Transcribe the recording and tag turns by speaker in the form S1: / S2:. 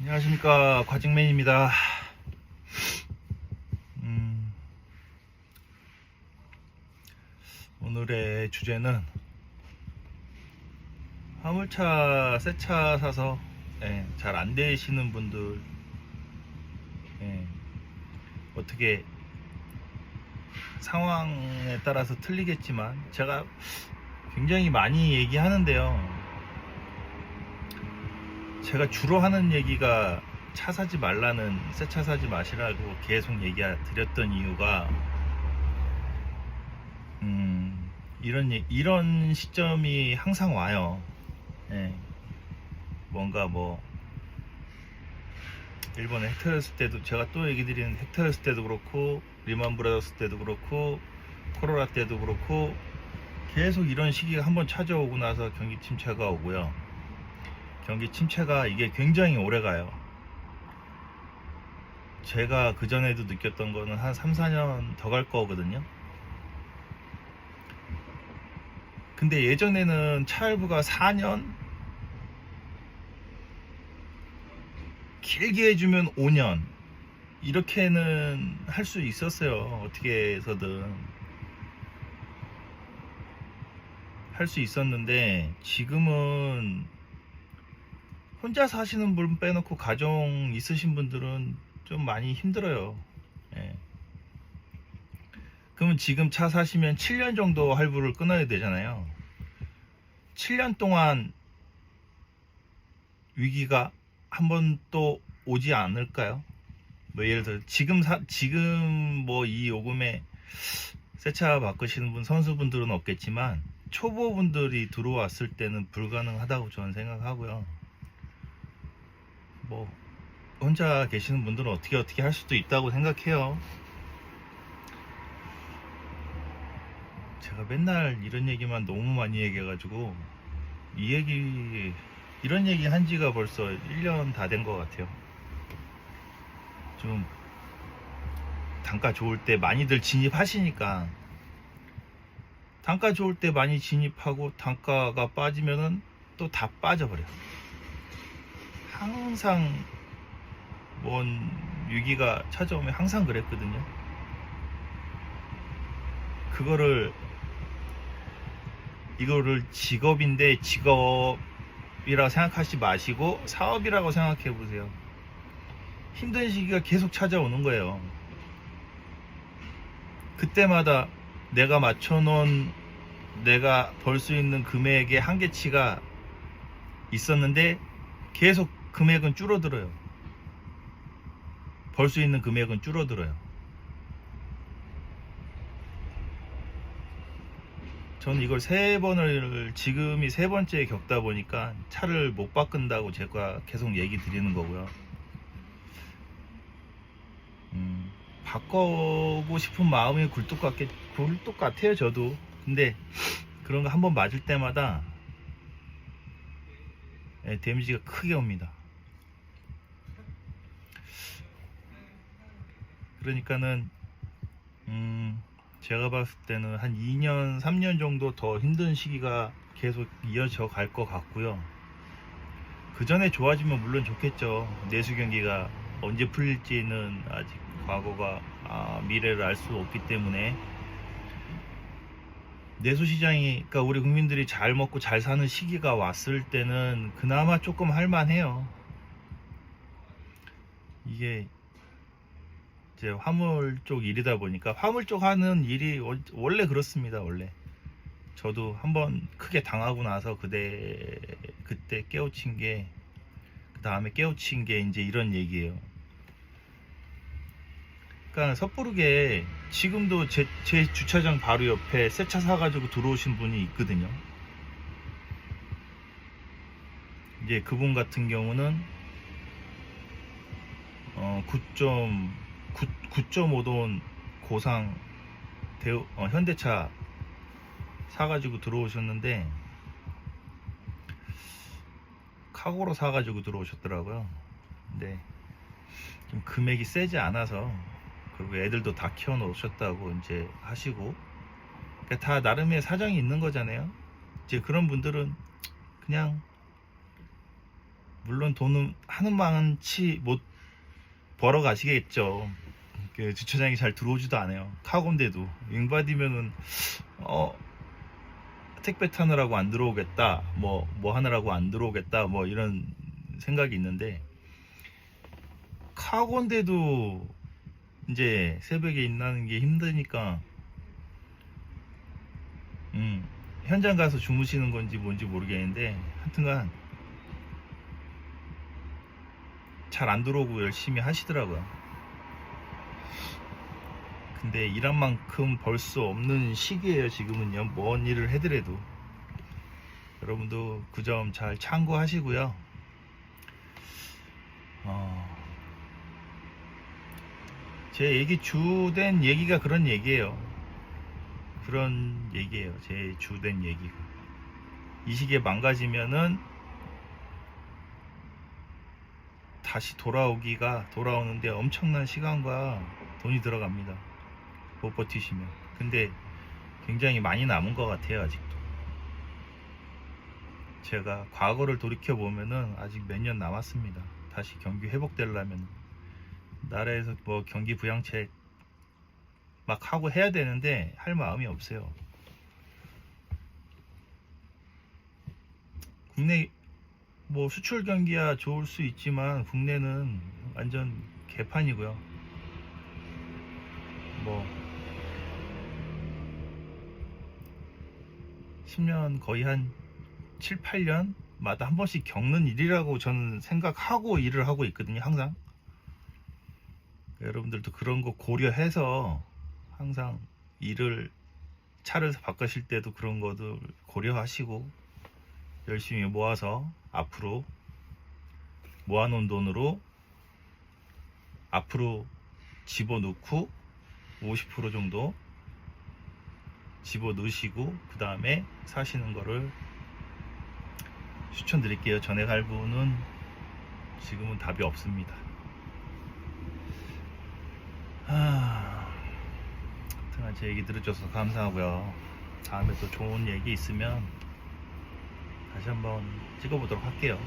S1: 안녕하십니까 과직맨입니다. 음, 오늘의 주제는 화물차 새 차 사서 예, 잘 안 되시는 분들 예, 어떻게 상황에 따라서 틀리겠지만 제가 굉장히 많이 얘기하는데요. 제가 주로 하는 얘기가 차 사지 말라는 새 차 사지 마시라고 계속 얘기 드렸던 이유가 음, 이런 얘- 이런 시점이 항상 와요. 예. 뭔가 뭐 일본에 헥터였을 때도 제가 또 얘기 드리는 헥터였을 때도 그렇고 리만 브라더스 때도 그렇고 코로나 때도 그렇고 계속 이런 시기가 한번 찾아오고 나서 경기 침체가 오고요. 경기 침체가 이게 굉장히 오래 가요. 제가 그전에도 느꼈던 거는 한 3, 4년 더 갈 거거든요. 근데 예전에는 차일부가 4년? 길게 해주면 5년. 이렇게는 할 수 있었어요. 어떻게 해서든. 할 수 있었는데, 지금은 혼자 사시는 분 빼놓고 가정 있으신 분들은 좀 많이 힘들어요. 예. 그러면 지금 차 사시면 7년 정도 할부를 끊어야 되잖아요. 7년 동안 위기가 한 번 또 오지 않을까요? 뭐 예를 들어 지금 사 지금 뭐 이 요금에 새 차 바꾸시는 분 선수분들은 없겠지만 초보분들이 들어왔을 때는 불가능하다고 저는 생각하고요. 뭐 혼자 계시는 분들은 어떻게 어떻게 할 수도 있다고 생각해요. 제가 맨날 이런 얘기만 너무 많이 얘기해가지고 이 얘기 이런 얘기 한 지가 벌써 1년 다 된 것 같아요. 좀 단가 좋을 때 많이들 진입하시니까 단가 좋을 때 많이 진입하고 단가가 빠지면은 또 다 빠져버려요. 항상 뭔 위기가 찾아오면 항상 그랬거든요. 그거를 이거를 직업인데 직업이라 생각하지 마시고 사업이라고 생각해 보세요. 힘든 시기가 계속 찾아오는 거예요. 그때마다 내가 맞춰놓은 내가 벌 수 있는 금액의 한계치가 있었는데 계속 금액은 줄어들어요. 벌 수 있는 금액은 줄어들어요. 저는 이걸 세 번을 지금이 세 번째 겪다 보니까 차를 못 바꾼다고 제가 계속 얘기 드리는 거고요. 음, 바꾸고 싶은 마음이 굴뚝 같게 굴뚝 같아요 저도. 근데 그런 거 한 번 맞을 때마다 예, 데미지가 크게 옵니다. 그러니까는 음, 제가 봤을 때는 한 2년, 3년 정도 더 힘든 시기가 계속 이어져 갈 것 같고요. 그 전에 좋아지면 물론 좋겠죠. 내수 경기가 언제 풀릴지는 아직 과거가 아, 미래를 알 수 없기 때문에 내수 시장이 그러니까 우리 국민들이 잘 먹고 잘 사는 시기가 왔을 때는 그나마 조금 할만해요. 이게 이제 화물 쪽 일이다 보니까 화물 쪽 하는 일이 원- 원래 그렇습니다. 원래 저도 한번 크게 당하고 나서 그때 그때 깨우친 게 그 다음에 깨우친 게 이제 이런 얘기예요. 그러니까 섣부르게 지금도 제, 제 주차장 바로 옆에 새 차 사가지고 들어오신 분이 있거든요. 이제 그분 같은 경우는 어, 9점 9.5돈 고상 대우, 어, 현대차 사가지고 들어오셨는데 카고로 사가지고 들어오셨더라고요. 근데 좀 금액이 세지 않아서 그리고 애들도 다 키워놓으셨다고 이제 하시고 그러니까 다 나름의 사정이 있는 거잖아요. 이제 그런 분들은 그냥 물론 돈은 하는 만치 못 벌어 가시겠죠. 그 주차장이 잘 들어오지도 않아요. 카고인데도 윙바디면은 어 택배 타느라고 안 들어오겠다. 뭐뭐 하느라고 안 들어오겠다. 뭐 이런 생각이 있는데 카고인데도 이제 새벽에 일어나는 게 힘드니까 음, 현장 가서 주무시는 건지 뭔지 모르겠는데 하여튼간 잘 안 들어오고 열심히 하시더라고요. 근데 일한 만큼 벌 수 없는 시기예요. 지금은요. 뭔 일을 해더라도 여러분도 그 점 잘 참고하시고요. 어, 제 얘기 주된 얘기가 그런 얘기예요. 그런 얘기예요. 제 주된 얘기가. 이 시기에 망가지면은 다시 돌아오기가 돌아오는데 엄청난 시간과 돈이 들어갑니다. 못 버티시면. 근데 굉장히 많이 남은 것 같아요, 아직도. 제가 과거를 돌이켜 보면은 아직 몇 년 남았습니다. 다시 경기 회복되려면 나라에서 뭐 경기 부양책 막 하고 해야 되는데 할 마음이 없어요. 국내 뭐 수출 경기야 좋을 수 있지만 국내는 완전 개판이고요. 뭐 10년 거의 한 7, 8년 마다 한 번씩 겪는 일이라고 저는 생각하고 일을 하고 있거든요, 항상. 여러분들도 그런 거 고려해서 항상 일을 차를 바꾸실 때도 그런 것도 고려하시고 열심히 모아서 앞으로 모아놓은 돈으로 앞으로 집어넣고 50% 정도 집어넣으시고 그 다음에 사시는 거를 추천드릴게요. 갈 분은 지금은 답이 없습니다. 아, 하여튼 제 얘기 들어줘서 감사하고요. 다음에 또 좋은 얘기 있으면 다시 한번 찍어보도록 할게요.